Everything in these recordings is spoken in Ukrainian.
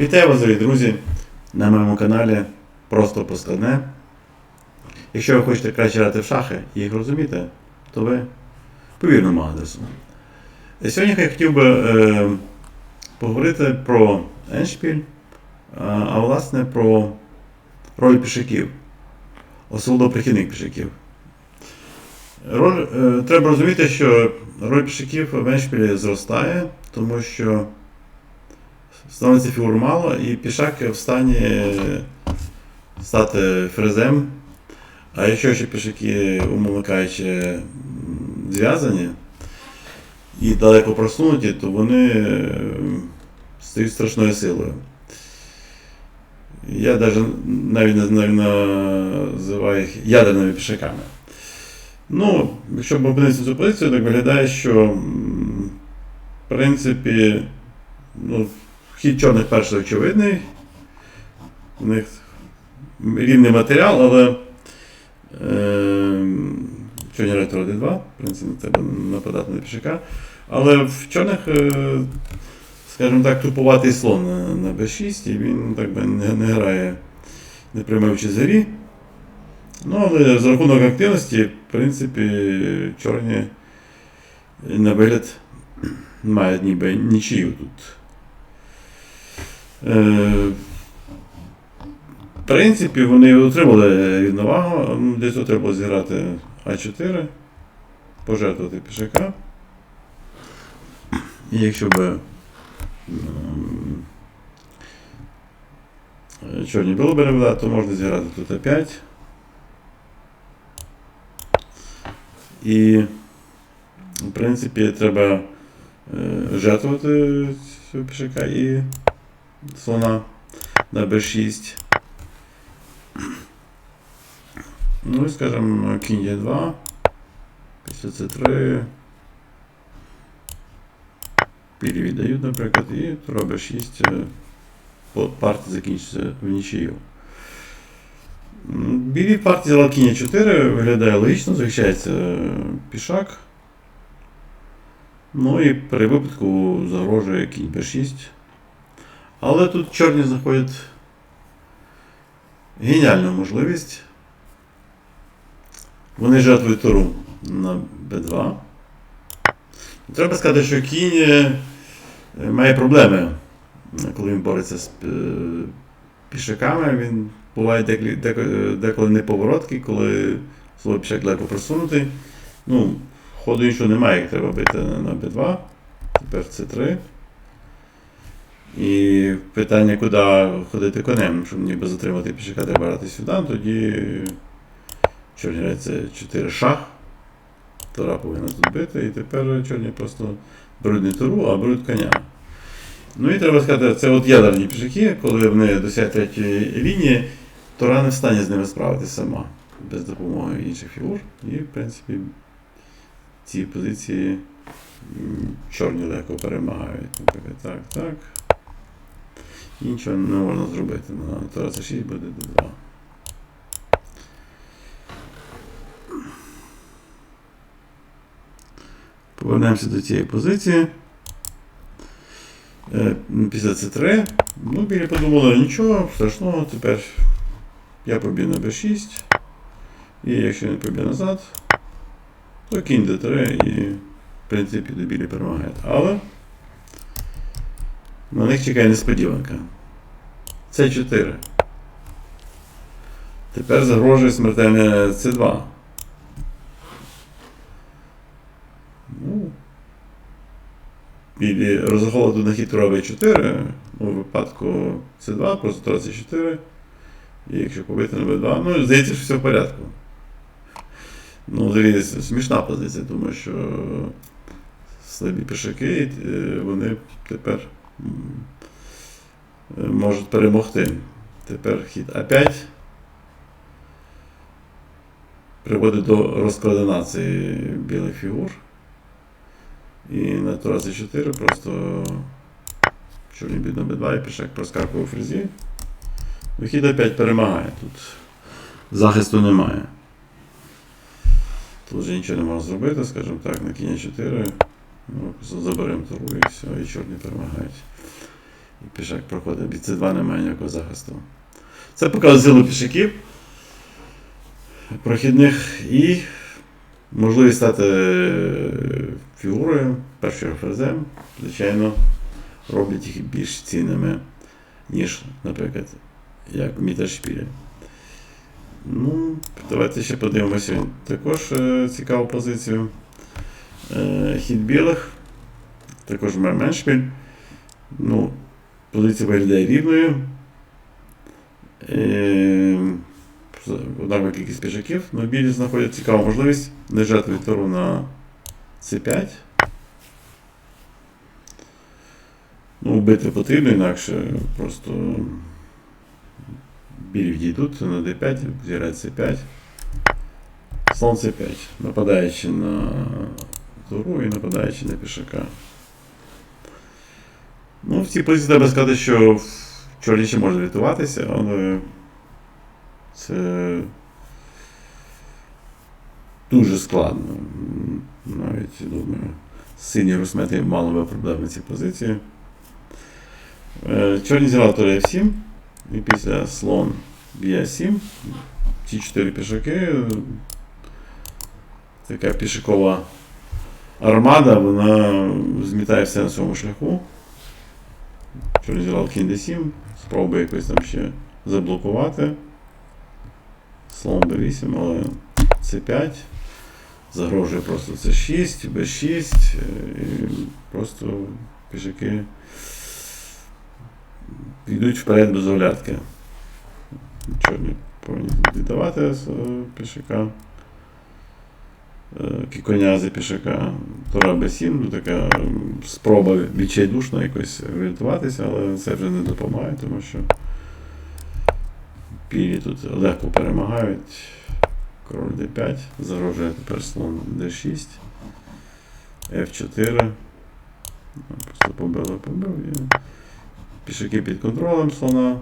Вітаю вас, дорогі друзі, на моєму каналі Просто Поскладне. Якщо ви хочете краще грати в шахи і їх розуміти, то ви по вірному адресу. Сьогодні я хотів би е, поговорити про Еншпіль, а власне про роль пішаків, особливо прихідних пішаків. Роль, е, треба розуміти, що роль пішаків в Еншпілі зростає, тому що становиться фігур мало, і пішак в стані стати фрезем. А якщо ще пішаки, умовно кажучи, зв'язані і далеко просунуті, то вони е, стають страшною силою. Я навіть не називаю їх ядерними пішаками. Ну, якщо обопинитися цю позицію, так виглядає, що в принципі, ну, Хід чорних перший очевидний. У них рівний матеріал, але е, чорні ретро 1-2, в принципі, треба нападати на пішака. Але в чорних, е, скажімо так, тупуватий слон на, на B6, і він так би не, не грає, не в грі. Ну, але за рахунок активності, в принципі, чорні на вигляд мають ніби нічию тут. Е, В принципі, вони отримали рівновагу. Ну, Для цього треба зіграти А4, пожертвувати пішака. І якщо б чорні було б ревда, то можна зіграти тут А5. І, в принципі, треба е, жертвувати цього пішака і слона на b6. Ну і скажімо, кінь Е2, після С3. Білі віддають, наприклад, і b6 по партія закінчиться в нічию. Білі партії взяла кінь 4 виглядає логічно, захищається пішак. Ну і при випадку загрожує кінь b6. Але тут чорні знаходять геніальну можливість. Вони жертвують туру на b2. Треба сказати, що кінь е, має проблеми, коли він бореться з е, пішаками. Він буває деколи неповороткий, коли слово пішак далеко просунутий. Ну, ходу іншого немає, як треба бити на b2. Тепер c3. І питання, куди ходити конем, щоб ніби затримати пішака, треба брати сюди, тоді чорні грають це 4 шах. Тора повинна тут бити, і тепер чорні просто беруть не туру, а беруть коня. Ну і треба сказати, це от ядерні пішаки, коли вони досягають третьої лінії, Тора не встане з ними справитися сама, без допомоги інших фігур. І, в принципі, ці позиції чорні легко перемагають. Так, так. Нічого не можна зробити. На Тора це 6 буде до 2. Повернемося до цієї позиції. Е, Після C3. Ну, білі подумали, нічого страшного, тепер я поб'ю на B6. І якщо не поб'є назад, то кінь D3 і, в принципі, до білі перемагають. Але на них чекає несподіванка. С4. Тепер загрожує смертельне С2. Ну, білі розраховувати на хід тура В4 у випадку С2, просто С4. І якщо побити на Б2, ну, здається, що все в порядку. Ну, взагалі, смішна позиція, тому що слабі пішаки, е, вони тепер можуть перемогти. Тепер хід А5 приводить до розкладинації білих фігур. І на тура С4 просто чорні бід на Б2 і пішак проскакує у фрезі. Вихід опять перемагає тут. Захисту немає. Тут вже нічого не можна зробити, скажімо так, на кінь 4. Ну, заберемо туру і все, і чорні перемагають. І пішак проходить. Бі С2 немає ніякого захисту. Це показує силу пішаків прохідних і можливість стати фігурою, першою ферзем, звичайно, роблять їх більш цінними, ніж, наприклад, як Міташпілі. Ну, давайте ще подивимося також е, цікаву позицію. Е, хід білих. Також має меншпіль. Ну, позиція виглядає рівною. Е, однакова кількість пішаків. Но білі знаходять цікаву можливість не жати туру на c5. Ну, вбити потрібно, інакше просто білі відійдуть на d5, зіграє c5. Слон c5, нападаючи на туру і нападаючи на пішака. Ну, в цій позиції треба сказати, що чорні ще можна рятуватися, але це дуже складно. Навіть, думаю, сині розмети мало би проблем на цій позиції. Е, Чорні зіграли тур F7, і після слон б'є 7. Ці чотири пішаки. Така пішакова армада, вона змітає все на своєму шляху. Зіграв кінь d7, спробує якось там ще заблокувати. Слон b8, але c5. Загрожує просто c6, b6. І просто пішаки йдуть вперед без оглядки. Чорні повинні віддавати пішака. Е, Коня за пішака Тора b7, ну така спроба відчайдушно якось орієнтуватися, але це вже не допомагає, тому що пілі тут легко перемагають. Король d5, загрожує тепер слон d6, f4. Просто побили, побив пішаки під контролем слона.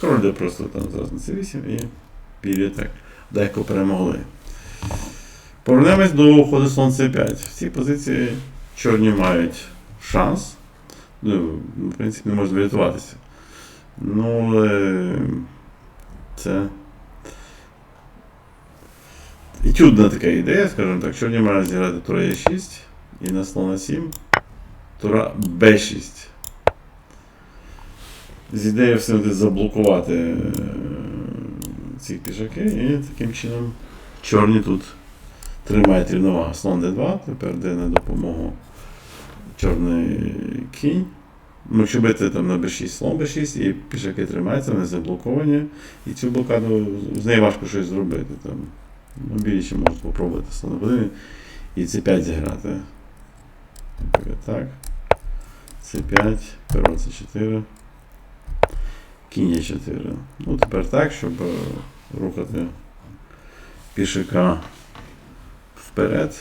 Король d просто там зараз на c8 і пілі так легко перемогли. Повернемось до ходу слон c5. В цій позиції чорні мають шанс. Ну, в принципі, не можуть врятуватися. Ну, але це. І чудна така ідея, скажімо так, чорні мають зіграти тура Е6 і на слона 7. Тура Б6. З ідеєю все заблокувати е, ці пішаки і таким чином чорні тут тримають рівновагу. Слон d2, тепер йде на допомогу чорний кінь. Ну, якщо бити там на b6, слон b6, і пішаки тримаються, вони заблоковані. І цю блокаду з нею важко щось зробити. Там. Ну, білі можуть спробувати слон b1 і c5 зіграти. Так. c5, перо c4. Кінь e 4. Ну, тепер так, щоб е, рухати пішака вперед.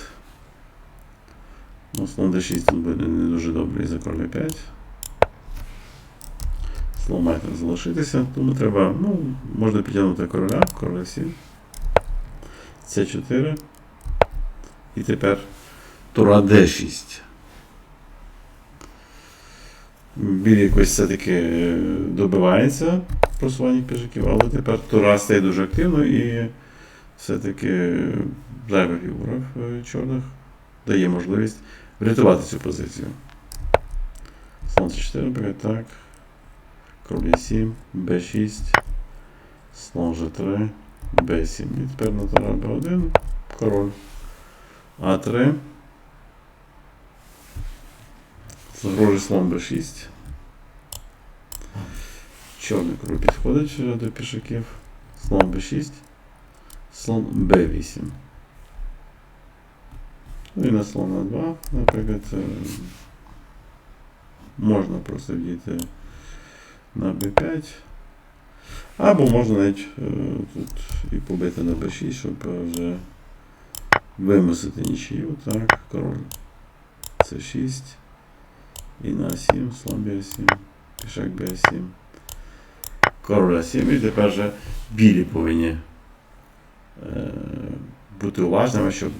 Ну, слон d6 тут буде не дуже добре за короля 5. Слон має там залишитися, тому треба, ну, можна підтягнути короля, короля 7. С4. І тепер тура d6. Біль якось все-таки добивається просування пішаків, але тепер тура стає дуже активно і все-таки зайва фігура в чорних дає можливість врятувати цю позицію. Слон 4 наприклад, так. Король 7, b6, слон g3, b7. І тепер на тура b1, король а3. Загрожує слон b6. Чорний король підходить до пішаків. Слон b6. Слон b8. Ну і на слона 2, наприклад, е, можна просто вдіти на b5. Або можна навіть е, тут і побити на b6, щоб вже вимусити нічию. Так, король c6. І на 7, слон b7, пішак b7. Король a7 і тепер вже білі повинні е, бути уважними, щоб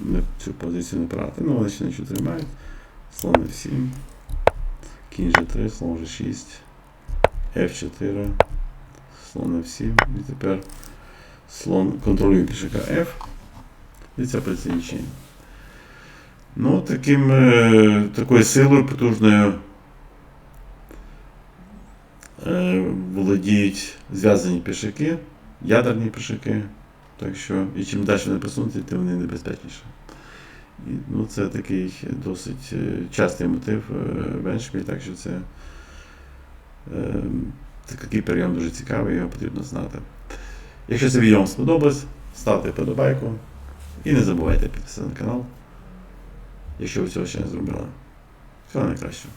цю позицію не брати. Ну, вони ще нічого тримають. Слон f7. Кінь G3, слон G6, F4, слон F7. І тепер слон контролює пішака F. І це прицінчення. Ну, таким, е, такою силою потужною е, володіють зв'язані пішаки, ядерні пішаки. Так що, і чим далі вони просунуті, тим вони небезпечніші. І, ну, це такий досить е, частий мотив е, Веншпіль, так що це е, такий прийом дуже цікавий, його потрібно знати. Якщо це відео вам сподобалось, ставте вподобайку і не забувайте підписатися на канал, якщо ви цього ще не зробили. Всього найкращого.